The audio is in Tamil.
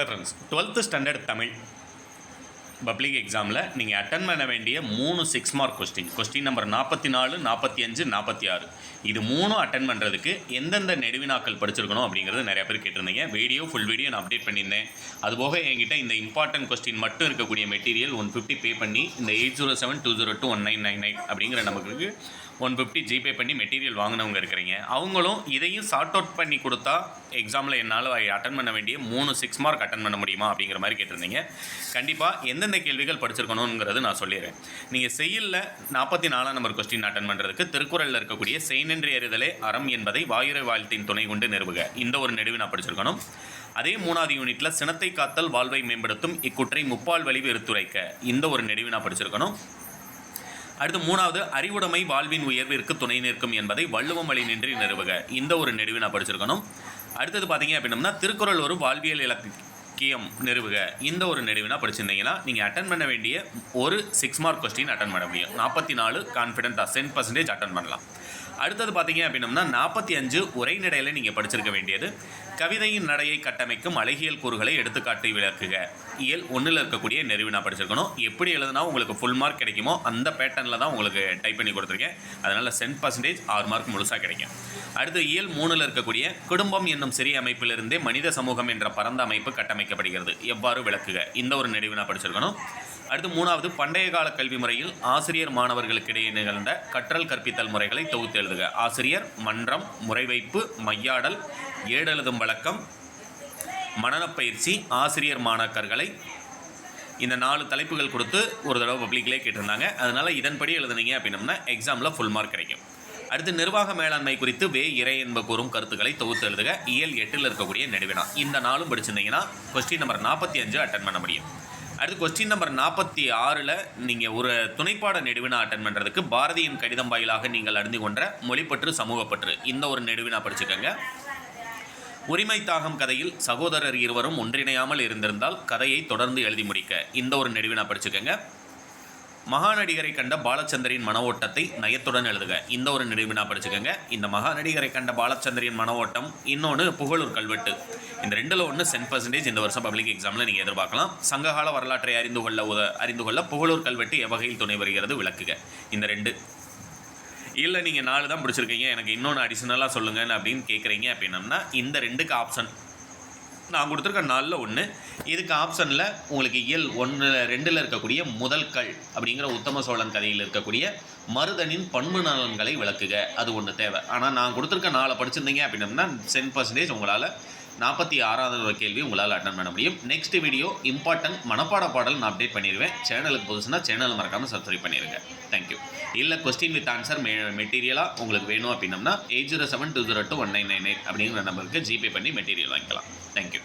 Reference twelfth standard Tamil public எக்ஸாமில் நீங்கள் அட்டன் பண்ண வேண்டிய மூணு six mark question question number நாற்பத்தி நாலு நாற்பத்தி அஞ்சு நாற்பத்தி ஆறு இது மூணும் அட்டன் பண்ணுறதுக்கு எந்தெந்த நெடுவினாக்கள் படிச்சிருக்கணும் அப்படிங்கிறது நிறைய பேர் கேட்டிருந்தீங்க. வீடியோ ஃபுல் வீடியோ நான் அப்டேட் பண்ணியிருந்தேன். அதுபோக என்கிட்ட இந்த இம்பார்ட்டன்ட் கொஸ்டின் மட்டும் இருக்கக்கூடிய மெட்டீரியல் ஒன் ஃபிஃப்டி பே பண்ணி இந்த eight zero seven two zero two one nine nine nine அப்படிங்கிற நமக்கு ஒன் ஃபிஃப்டி ஜிபே பண்ணி மெட்டீரியல் வாங்கினவங்க இருக்கிறீங்க. அவங்களும் இதையும் சார்ட் அவுட் பண்ணி கொடுத்தா எக்ஸாமில் என்னால் அட்டன் பண்ண வேண்டிய மூணு சிக்ஸ் மார்க் அட்டன் பண்ண முடியுமா அப்படிங்கிற மாதிரி கேட்டிருந்தீங்க. கண்டிப்பாக எந்தெந்த எந்தெந்த கேள்விகள் படிச்சிருக்கணுங்கிறது நான் சொல்லிடுறேன். நீங்கள் செய்யல நாற்பத்தி நாலாம் நம்பர் கொஸ்டின் அட்டன் பண்ணுறதுக்கு திருக்குறளில் இருக்கக்கூடிய செய்நின்றி எறிதலே அறம் என்பதை வாயுரை வாழ்த்தின் துணை கொண்டு நிறுவுக. இந்த ஒரு நெடுவை நான் படிச்சிருக்கணும். அதே மூணாவது யூனிட்ல சினத்தை காத்தல் வாழ்வை மேம்படுத்தும் இக்குற்றை முப்பால் வலிவு எடுத்துரைக்க. இந்த ஒரு நெடுவை நான் படிச்சிருக்கணும். அடுத்து மூணாவது அறிவுடைமை வாழ்வின் உயர்விற்கு துணை நிற்கும் என்பதை வள்ளுவம் வழி நின்று நிறுவுக. இந்த ஒரு நெடுவை நான் படிச்சிருக்கணும். அடுத்தது பார்த்தீங்க அப்படின்னம்னா திருக்குறள் ஒரு வாழ்வியல் இலக்கு முக்கியம் நிறுவுக. இந்த ஒரு நெடுவினா படிச்சிருந்தீங்கன்னா நீங்கள் அட்டன் பண்ண வேண்டிய ஒரு சிக்ஸ் மார்க் கொஸ்டின் அட்டன் பண்ண முடியும். நாற்பத்தி நாலு கான்ஃபிடென்ட்டாக சென்ட் பர்சன்டேஜ் அட்டன் பண்ணலாம். அடுத்தது பார்த்தீங்க அப்படின்னம்னா நாற்பத்தி அஞ்சு உரைநடையில் நீங்கள் படிச்சிருக்க வேண்டியது. கவிதையின் நடையை கட்டமைக்கும் அழகியல் கூறுகளை எடுத்துக்காட்டி விளக்குக. இயல் ஒன்றில் இருக்கக்கூடிய நெருவினா நான் படிச்சிருக்கணும். எப்படி எழுதுனா உங்களுக்கு ஃபுல் மார்க் கிடைக்குமோ அந்த பேட்டர்னில் தான் உங்களுக்கு டைப் பண்ணி கொடுத்துருக்கேன். அதனால் சென்ட் பர்சன்டேஜ் ஆறு மார்க் முழுசாக கிடைக்கும். அடுத்து இயல் மூணில் இருக்கக்கூடிய குடும்பம் என்னும் சிறிய அமைப்பிலிருந்தே மனித சமூகம் என்ற பரந்த அமைப்பு கட்டமைக்கப்படுகிறது. எவ்வாறு விளக்குக? இந்த ஒரு நெடுவி நான் படிச்சிருக்கணும். அடுத்து மூணாவது பண்டைய கால கல்வி முறையில் ஆசிரியர் மாணவர்களுக்கிடையே நிகழ்ந்த கற்றல் கற்பித்தல் முறைகளை தொகுத்து எழுதுக. ஆசிரியர் மன்றம் முறைவைப்பு மையாடல் ஏடெழுதும் வழக்கம் மனநப்பயிற்சி ஆசிரியர் மாணாக்கர்களை இந்த நாலு தலைப்புகள் கொடுத்து ஒரு தடவை பப்ளிக்லேயே கேட்டிருந்தாங்க. அதனால் இதன்படி எழுதுனீங்க அப்படின்னம்னா எக்ஸாமில் ஃபுல் மார்க் கிடைக்கும். அடுத்து நிர்வாக மேலாண்மை குறித்து வே இறை என்ப கூறும் கருத்துக்களை தொகுத்து எழுதுக. இயல் எட்டில் இருக்கக்கூடிய நெடுவினா. இந்த நாளும் படிச்சிருந்தீங்கன்னா கொஸ்டின் நம்பர் நாற்பத்தி அஞ்சு அட்டன் பண்ண முடியும். அடுத்து கொஸ்டின் நம்பர் நாற்பத்தி ஆறில் நீங்கள் ஒரு துணைப்பாட நெடுவினா அட்டன் பண்ணுறதுக்கு பாரதியின் கடிதம் வாயிலாக நீங்கள் அறிந்து கொண்ட மொழிப்பற்று சமூகப்பற்று இந்த ஒரு நெடுவினா படிச்சுக்கோங்க. உரிமை தாகம் கதையில் சகோதரர் இருவரும் ஒன்றிணையாமல் இருந்திருந்தால் கதையை தொடர்ந்து எழுதி முடிக்க இந்த ஒரு நெடுவினா படிச்சுக்கோங்க. மகாநடிகரை கண்ட பாலச்சந்தரின் மன ஓட்டத்தை நயத்துடன் எழுதுக. இந்த ஒரு நிரூபினா படிச்சுக்கோங்க. இந்த மகாநடிகரை கண்ட பாலச்சந்தரின் மன ஓட்டம் இன்னொன்று புகழூர் கல்வெட்டு. இந்த ரெண்டில் ஒன்று சென்ட் பர்சன்டேஜ் இந்த வருஷம் பப்ளிக் எக்ஸாமில் நீங்கள் எதிர்பார்க்கலாம். சங்ககால வரலாற்றை அறிந்து கொள்ள உத அறிந்து கொள்ள புகழூர் கல்வெட்டு எவ்வகையில் துணை வருகிறது விளக்குக. இந்த ரெண்டு. இல்லை நீங்கள் நாலு தான் பிடிச்சிருக்கீங்க. எனக்கு இன்னொன்று அடிஷ்னலாக சொல்லுங்கள் அப்படின்னு கேட்குறீங்க அப்படின்னம்னா இந்த ரெண்டுக்கு ஆப்ஷன் நான் கொடுத்துருக்க நாளில் ஒன்று இதுக்கு ஆப்ஷனில் உங்களுக்கு இயல் ஒன்று ரெண்டில் இருக்கக்கூடிய முதல் கல் அப்படிங்கிற உத்தம சோழன் கதையில் இருக்கக்கூடிய மருதனின் பண்பு நலன்களை விளக்குக. அது ஒன்று தேவை. ஆனால் நான் கொடுத்துருக்க நாளை படிச்சிருந்தீங்க அப்படின்னம்னா சென் பர்சன்டேஜ் உங்களால் நாற்பத்தி ஆறாவது கேள்வி உங்களால் அட்டன் பண்ண முடியும். நெக்ஸ்ட் வீடியோ இம்பார்ட்டன்ட் மனப்பாட பாடல் நான் அப்டேட் பண்ணிடுவேன் சேனலுக்கு புதுசுனா சேனல் மறக்காமல் சப்ஸ்கிரைப் பண்ணிடுங்க தேங்க்யூ இல்லை கொஸ்டின் வித் ஆன்சர் மெ மெட்டீரியலாக உங்களுக்கு வேணும் அப்படின்னம்னா eight zero seven two zero two one nine nine eight அப்படிங்கிற நம்பருக்கு ஜிபே பண்ணி மெட்டீரியல் வாங்கிக்கலாம். தேங்க்யூ